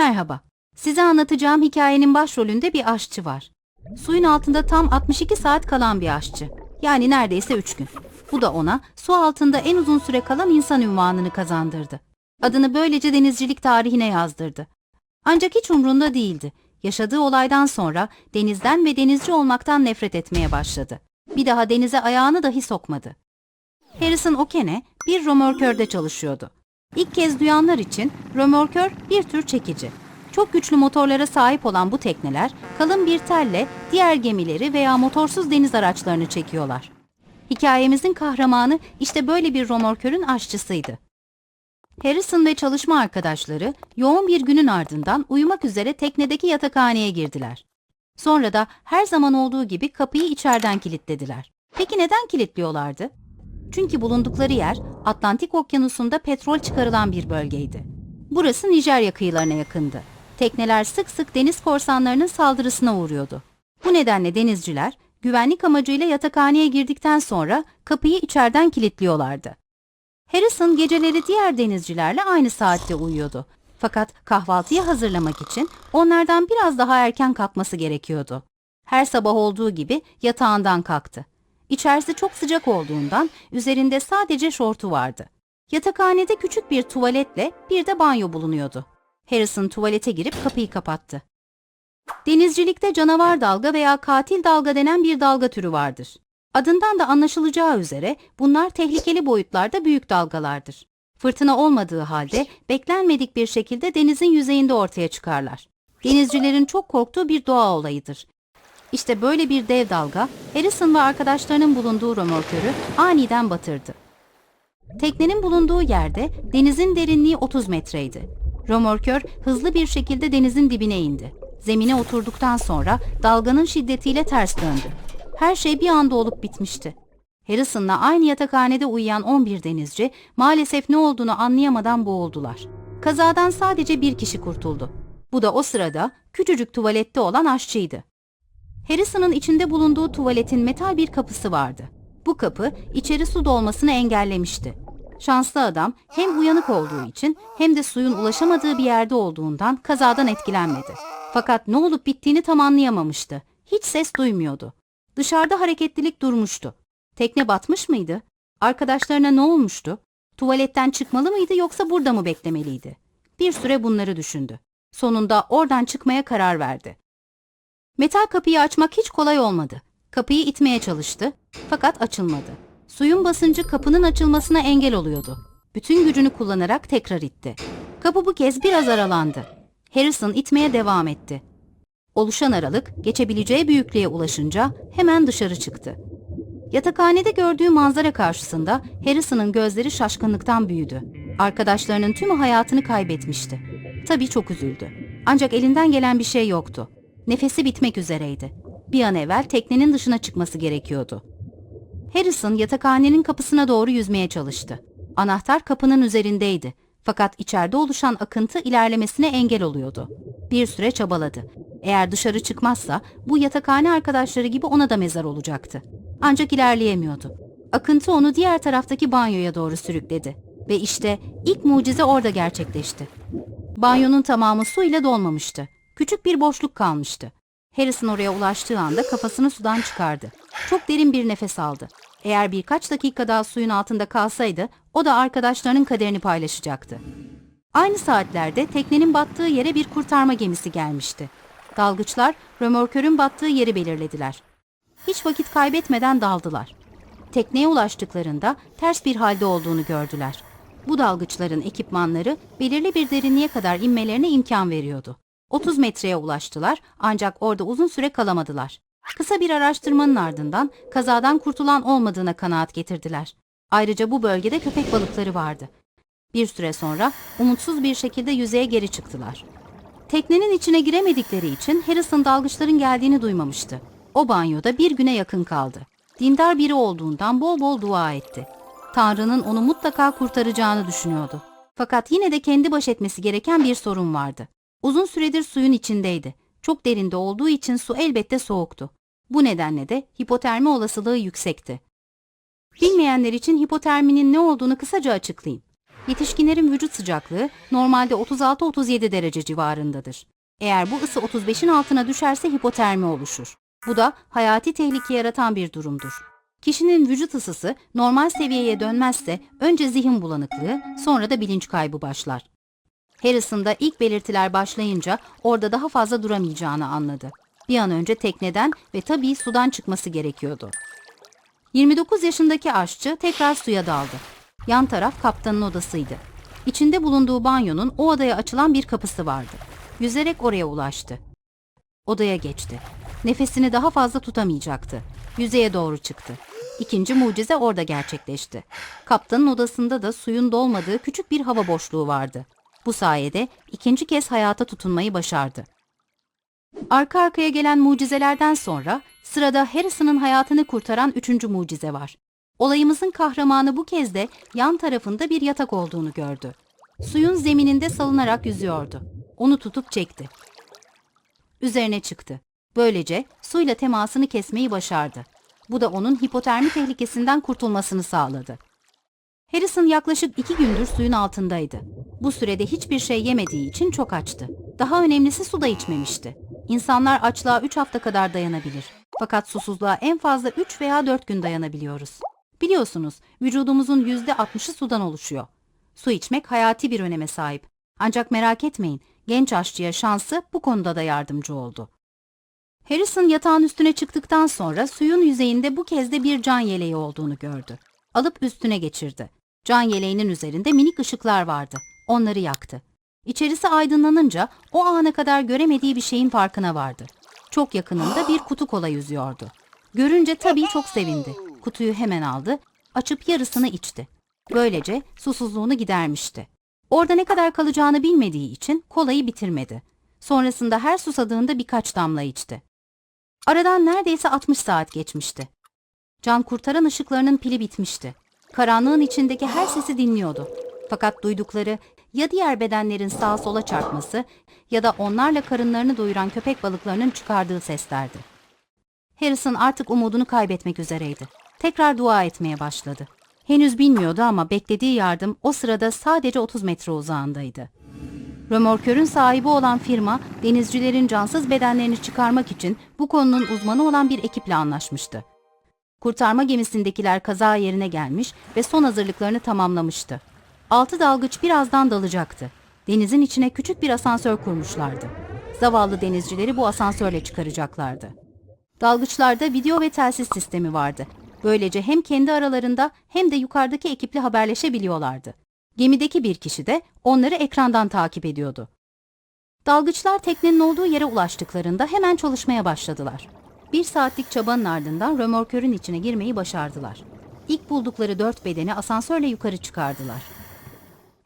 Merhaba. Size anlatacağım hikayenin başrolünde bir aşçı var. Suyun altında tam 62 saat kalan bir aşçı. Yani neredeyse 3 gün. Bu da ona su altında en uzun süre kalan insan ünvanını kazandırdı. Adını böylece denizcilik tarihine yazdırdı. Ancak hiç umrunda değildi. Yaşadığı olaydan sonra denizden ve denizci olmaktan nefret etmeye başladı. Bir daha denize ayağını dahi sokmadı. Harrison Okene bir römorkörde çalışıyordu. İlk kez duyanlar için römorkör bir tür çekici. Çok güçlü motorlara sahip olan bu tekneler kalın bir telle diğer gemileri veya motorsuz deniz araçlarını çekiyorlar. Hikayemizin kahramanı işte böyle bir römorkörün aşçısıydı. Harrison ve çalışma arkadaşları yoğun bir günün ardından uyumak üzere teknedeki yatakhaneye girdiler. Sonra da her zaman olduğu gibi kapıyı içeriden kilitlediler. Peki neden kilitliyorlardı? Çünkü bulundukları yer Atlantik Okyanusu'nda petrol çıkarılan bir bölgeydi. Burası Nijerya kıyılarına yakındı. Tekneler sık sık deniz korsanlarının saldırısına uğruyordu. Bu nedenle denizciler güvenlik amacıyla yatakhaneye girdikten sonra kapıyı içeriden kilitliyorlardı. Harrison geceleri diğer denizcilerle aynı saatte uyuyordu. Fakat kahvaltıyı hazırlamak için onlardan biraz daha erken kalkması gerekiyordu. Her sabah olduğu gibi yatağından kalktı. İçerisi çok sıcak olduğundan üzerinde sadece şortu vardı. Yatakhanede küçük bir tuvaletle bir de banyo bulunuyordu. Harrison tuvalete girip kapıyı kapattı. Denizcilikte canavar dalga veya katil dalga denen bir dalga türü vardır. Adından da anlaşılacağı üzere bunlar tehlikeli boyutlarda büyük dalgalardır. Fırtına olmadığı halde beklenmedik bir şekilde denizin yüzeyinde ortaya çıkarlar. Denizcilerin çok korktuğu bir doğa olayıdır. İşte böyle bir dev dalga Harrison ve arkadaşlarının bulunduğu römorkörü aniden batırdı. Teknenin bulunduğu yerde denizin derinliği 30 metreydi. Römorkör hızlı bir şekilde denizin dibine indi. Zemine oturduktan sonra dalganın şiddetiyle ters döndü. Her şey bir anda olup bitmişti. Harrison'la aynı yatakhanede uyuyan 11 denizci maalesef ne olduğunu anlayamadan boğuldular. Kazadan sadece bir kişi kurtuldu. Bu da o sırada küçücük tuvalette olan aşçıydı. Harrison'ın içinde bulunduğu tuvaletin metal bir kapısı vardı. Bu kapı içeri su dolmasını engellemişti. Şanslı adam hem uyanık olduğu için hem de suyun ulaşamadığı bir yerde olduğundan kazadan etkilenmedi. Fakat ne olup bittiğini tam anlayamamıştı. Hiç ses duymuyordu. Dışarıda hareketlilik durmuştu. Tekne batmış mıydı? Arkadaşlarına ne olmuştu? Tuvaletten çıkmalı mıydı yoksa burada mı beklemeliydi? Bir süre bunları düşündü. Sonunda oradan çıkmaya karar verdi. Metal kapıyı açmak hiç kolay olmadı. Kapıyı itmeye çalıştı fakat açılmadı. Suyun basıncı kapının açılmasına engel oluyordu. Bütün gücünü kullanarak tekrar itti. Kapı bu kez biraz aralandı. Harrison itmeye devam etti. Oluşan aralık geçebileceği büyüklüğe ulaşınca hemen dışarı çıktı. Yatakhanede gördüğü manzara karşısında Harrison'ın gözleri şaşkınlıktan büyüdü. Arkadaşlarının tümü hayatını kaybetmişti. Tabii çok üzüldü. Ancak elinden gelen bir şey yoktu. Nefesi bitmek üzereydi. Bir an evvel teknenin dışına çıkması gerekiyordu. Harrison yatakhanenin kapısına doğru yüzmeye çalıştı. Anahtar kapının üzerindeydi. Fakat içeride oluşan akıntı ilerlemesine engel oluyordu. Bir süre çabaladı. Eğer dışarı çıkmazsa bu yatakhane arkadaşları gibi ona da mezar olacaktı. Ancak ilerleyemiyordu. Akıntı onu diğer taraftaki banyoya doğru sürükledi. Ve işte ilk mucize orada gerçekleşti. Banyonun tamamı su ile dolmamıştı. Küçük bir boşluk kalmıştı. Harrison oraya ulaştığı anda kafasını sudan çıkardı. Çok derin bir nefes aldı. Eğer birkaç dakika daha suyun altında kalsaydı, o da arkadaşlarının kaderini paylaşacaktı. Aynı saatlerde teknenin battığı yere bir kurtarma gemisi gelmişti. Dalgıçlar römorkörün battığı yeri belirlediler. Hiç vakit kaybetmeden daldılar. Tekneye ulaştıklarında ters bir halde olduğunu gördüler. Bu dalgıçların ekipmanları belirli bir derinliğe kadar inmelerine imkan veriyordu. 30 metreye ulaştılar ancak orada uzun süre kalamadılar. Kısa bir araştırmanın ardından kazadan kurtulan olmadığına kanaat getirdiler. Ayrıca bu bölgede köpek balıkları vardı. Bir süre sonra umutsuz bir şekilde yüzeye geri çıktılar. Teknenin içine giremedikleri için Harrison dalgıçların geldiğini duymamıştı. O banyoda bir güne yakın kaldı. Dindar biri olduğundan bol bol dua etti. Tanrı'nın onu mutlaka kurtaracağını düşünüyordu. Fakat yine de kendi baş etmesi gereken bir sorun vardı. Uzun süredir suyun içindeydi. Çok derinde olduğu için su elbette soğuktu. Bu nedenle de hipotermi olasılığı yüksekti. Bilmeyenler için hipoterminin ne olduğunu kısaca açıklayayım. Yetişkinlerin vücut sıcaklığı normalde 36-37 derece civarındadır. Eğer bu ısı 35'in altına düşerse hipotermi oluşur. Bu da hayati tehlike yaratan bir durumdur. Kişinin vücut ısısı normal seviyeye dönmezse önce zihin bulanıklığı, sonra da bilinç kaybı başlar. Harrison da ilk belirtiler başlayınca orada daha fazla duramayacağını anladı. Bir an önce tekneden ve tabii sudan çıkması gerekiyordu. 29 yaşındaki aşçı tekrar suya daldı. Yan taraf kaptanın odasıydı. İçinde bulunduğu banyonun o odaya açılan bir kapısı vardı. Yüzerek oraya ulaştı. Odaya geçti. Nefesini daha fazla tutamayacaktı. Yüzeye doğru çıktı. İkinci mucize orada gerçekleşti. Kaptanın odasında da suyun dolmadığı küçük bir hava boşluğu vardı. Bu sayede ikinci kez hayata tutunmayı başardı. Arka arkaya gelen mucizelerden sonra sırada Harrison'ın hayatını kurtaran üçüncü mucize var. Olayımızın kahramanı bu kez de yan tarafında bir yatak olduğunu gördü. Suyun zemininde salınarak yüzüyordu. Onu tutup çekti. Üzerine çıktı. Böylece suyla temasını kesmeyi başardı. Bu da onun hipotermi tehlikesinden kurtulmasını sağladı. Harrison yaklaşık iki gündür suyun altındaydı. Bu sürede hiçbir şey yemediği için çok açtı. Daha önemlisi su da içmemişti. İnsanlar açlığa 3 hafta kadar dayanabilir. Fakat susuzluğa en fazla 3 veya 4 gün dayanabiliyoruz. Biliyorsunuz vücudumuzun %60'ı sudan oluşuyor. Su içmek hayati bir öneme sahip. Ancak merak etmeyin genç aşçıya şansı bu konuda da yardımcı oldu. Harrison yatağın üstüne çıktıktan sonra suyun yüzeyinde bu kez de bir can yeleği olduğunu gördü. Alıp üstüne geçirdi. Can yeleğinin üzerinde minik ışıklar vardı. Onları yaktı. İçerisi aydınlanınca o ana kadar göremediği bir şeyin farkına vardı. Çok yakınında bir kutu kola yüzüyordu. Görünce tabii çok sevindi. Kutuyu hemen aldı, açıp yarısını içti. Böylece susuzluğunu gidermişti. Orada ne kadar kalacağını bilmediği için kolayı bitirmedi. Sonrasında her susadığında birkaç damla içti. Aradan neredeyse 60 saat geçmişti. Can kurtaran ışıklarının pili bitmişti. Karanlığın içindeki her sesi dinliyordu. Fakat duydukları ya diğer bedenlerin sağa sola çarpması ya da onlarla karınlarını doyuran köpek balıklarının çıkardığı seslerdi. Harrison artık umudunu kaybetmek üzereydi. Tekrar dua etmeye başladı. Henüz bilmiyordu ama beklediği yardım o sırada sadece 30 metre uzağındaydı. Römorkörün sahibi olan firma, denizcilerin cansız bedenlerini çıkarmak için bu konunun uzmanı olan bir ekiple anlaşmıştı. Kurtarma gemisindekiler kaza yerine gelmiş ve son hazırlıklarını tamamlamıştı. Altı dalgıç birazdan dalacaktı. Denizin içine küçük bir asansör kurmuşlardı. Zavallı denizcileri bu asansörle çıkaracaklardı. Dalgıçlarda video ve telsiz sistemi vardı. Böylece hem kendi aralarında hem de yukarıdaki ekiple haberleşebiliyorlardı. Gemideki bir kişi de onları ekrandan takip ediyordu. Dalgıçlar teknenin olduğu yere ulaştıklarında hemen çalışmaya başladılar. Bir saatlik çabanın ardından römorkörün içine girmeyi başardılar. İlk buldukları dört bedeni asansörle yukarı çıkardılar.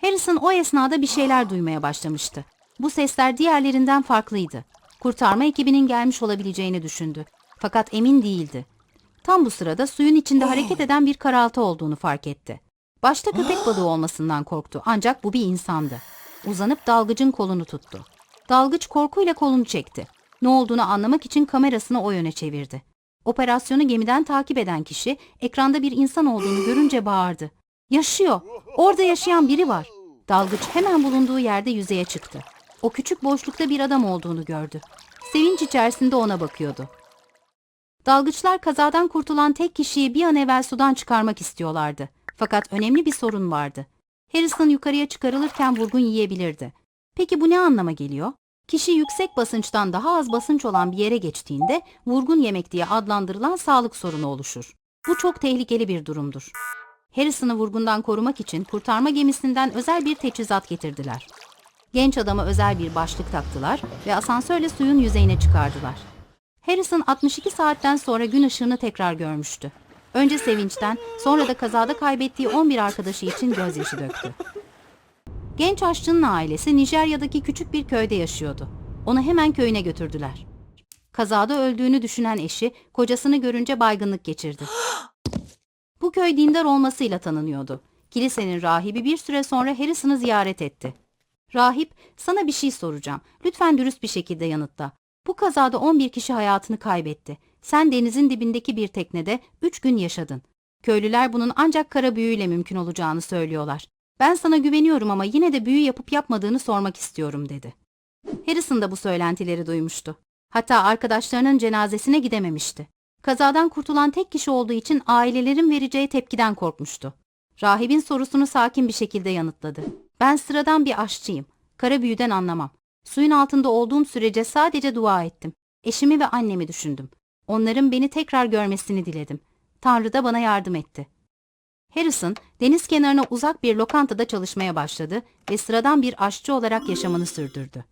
Harrison o esnada bir şeyler duymaya başlamıştı. Bu sesler diğerlerinden farklıydı. Kurtarma ekibinin gelmiş olabileceğini düşündü. Fakat emin değildi. Tam bu sırada suyun içinde hareket eden bir karaltı olduğunu fark etti. Başta köpek balığı olmasından korktu ancak bu bir insandı. Uzanıp dalgıcın kolunu tuttu. Dalgıç korkuyla kolunu çekti. Ne olduğunu anlamak için kamerasını o yöne çevirdi. Operasyonu gemiden takip eden kişi ekranda bir insan olduğunu görünce bağırdı. Yaşıyor. Orada yaşayan biri var. Dalgıç hemen bulunduğu yerde yüzeye çıktı. O küçük boşlukta bir adam olduğunu gördü. Sevinç içerisinde ona bakıyordu. Dalgıçlar kazadan kurtulan tek kişiyi bir an evvel sudan çıkarmak istiyorlardı. Fakat önemli bir sorun vardı. Harrison yukarıya çıkarılırken vurgun yiyebilirdi. Peki bu ne anlama geliyor? Kişi yüksek basınçtan daha az basınç olan bir yere geçtiğinde vurgun yemek diye adlandırılan sağlık sorunu oluşur. Bu çok tehlikeli bir durumdur. Harrison'ı vurgundan korumak için kurtarma gemisinden özel bir teçhizat getirdiler. Genç adama özel bir başlık taktılar ve asansörle suyun yüzeyine çıkardılar. Harrison 62 saatten sonra gün ışığını tekrar görmüştü. Önce sevinçten, sonra da kazada kaybettiği 11 arkadaşı için gözyaşı döktü. Genç aşçının ailesi Nijerya'daki küçük bir köyde yaşıyordu. Onu hemen köyüne götürdüler. Kazada öldüğünü düşünen eşi kocasını görünce baygınlık geçirdi. Bu köy dindar olmasıyla tanınıyordu. Kilisenin rahibi bir süre sonra Harrison'ı ziyaret etti. Rahip, sana bir şey soracağım. Lütfen dürüst bir şekilde yanıtla. Bu kazada 11 kişi hayatını kaybetti. Sen denizin dibindeki bir teknede 3 gün yaşadın. Köylüler bunun ancak kara büyüyle mümkün olacağını söylüyorlar. Ben sana güveniyorum ama yine de büyü yapıp yapmadığını sormak istiyorum dedi. Harrison da bu söylentileri duymuştu. Hatta arkadaşlarının cenazesine gidememişti. Kazadan kurtulan tek kişi olduğu için ailelerin vereceği tepkiden korkmuştu. Rahibin sorusunu sakin bir şekilde yanıtladı. Ben sıradan bir aşçıyım. Kara büyüden anlamam. Suyun altında olduğum sürece sadece dua ettim. Eşimi ve annemi düşündüm. Onların beni tekrar görmesini diledim. Tanrı da bana yardım etti. Harrison, deniz kenarına uzak bir lokantada çalışmaya başladı ve sıradan bir aşçı olarak yaşamını sürdürdü.